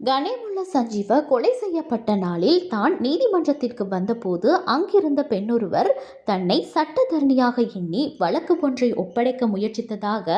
கணேமுல்லா சஞ்சீவ கொலை செய்யப்பட்ட நாளில் தான் நீதிமன்றத்திற்கு வந்தபோது அங்கிருந்த பெண்ணொருவர் தன்னை சட்டத்தரணியாக எண்ணி வழக்கு ஒன்றை ஒப்படைக்க முயற்சித்ததாக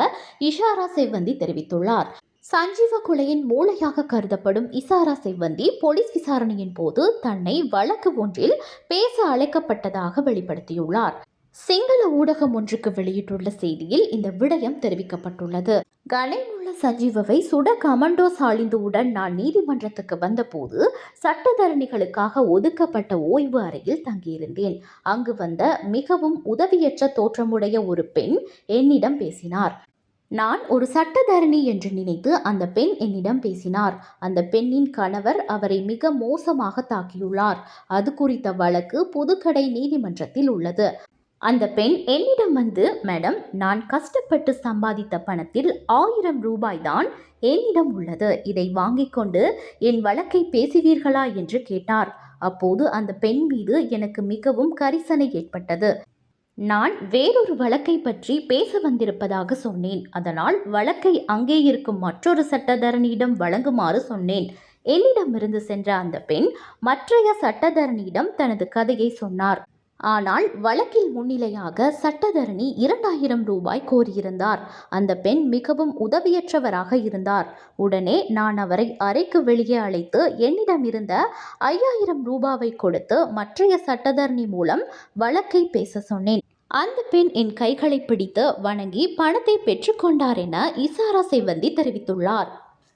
இஷாரா செவ்வந்தி தெரிவித்துள்ளார். சஞ்சீவ கொலையின் மூளையாக கருதப்படும் இசாரா செவ்வந்தி போலீஸ் விசாரணையின் போது தன்னை வழக்கு ஒன்றில் பேச அழைக்கப்பட்டதாக வெளிப்படுத்தியுள்ளார். சிங்கள ஊடகம் ஒன்றுக்கு வெளியிட்டுள்ள செய்தியில் இந்த விடயம் தெரிவிக்கப்பட்டுள்ளது. கணேமுள்ள சஞ்சீவவை சுட கமண்டோ சாலிந்துவுடன் நான் நீதிமன்றத்துக்கு வந்தபோது சட்டத்தரணிகளுக்காக ஒதுக்கப்பட்ட ஓய்வு அறையில் தங்கியிருந்தேன். அங்கு வந்த மிகவும் உதவியற்ற தோற்றமுடைய ஒரு பெண் என்னிடம் பேசினார். நான் ஒரு சட்டத்தரணி என்று நினைத்து அந்த பெண் என்னிடம் பேசினார். அந்த பெண்ணின் கணவர் அவரை மிக மோசமாக தாக்கியுள்ளார். அது குறித்த வழக்கு புதுக்கடை நீதிமன்றத்தில் உள்ளது. அந்த பெண் என்னிடம் வந்து மேடம் நான் கஷ்டப்பட்டு சம்பாதித்த பணத்தில் ஆயிரம் ரூபாய் தான் என்னிடம் உள்ளது. இதை வாங்கிக் கொண்டு என் வழக்கை பேசுவீர்களா? என்று கேட்டார். அப்போது அந்த பெண் மீது எனக்கு மிகவும் கரிசனை ஏற்பட்டது. நான் வேறொரு வழக்கை பற்றி பேச வந்திருப்பதாக சொன்னேன். அதனால் வழக்கை அங்கே இருக்கும் மற்றொரு சட்டத்தரணியிடம் வழங்குமாறு சொன்னேன். என்னிடமிருந்து சென்ற அந்த பெண் மற்றைய சட்டத்தரணியிடம் தனது கதையை சொன்னார். ஆனால் வழக்கில் முன்னிலையாக சட்டத்தரணி இரண்டாயிரம் ரூபாய் கோரியிருந்தார். அந்த பெண் மிகவும் உதவியற்றவராக இருந்தார். உடனே நான் அவரை அறைக்கு வெளியே அழைத்து என்னிடம் இருந்த ஐயாயிரம் ரூபாவை கொடுத்து மற்றைய சட்டத்தரணி மூலம் வழக்கை பேச சொன்னேன். அந்த பெண் என் கைகளை பிடித்து வணங்கி பணத்தை பெற்றுக்கொண்டார் என இசாரா செவ்வந்தி தெரிவித்துள்ளார்.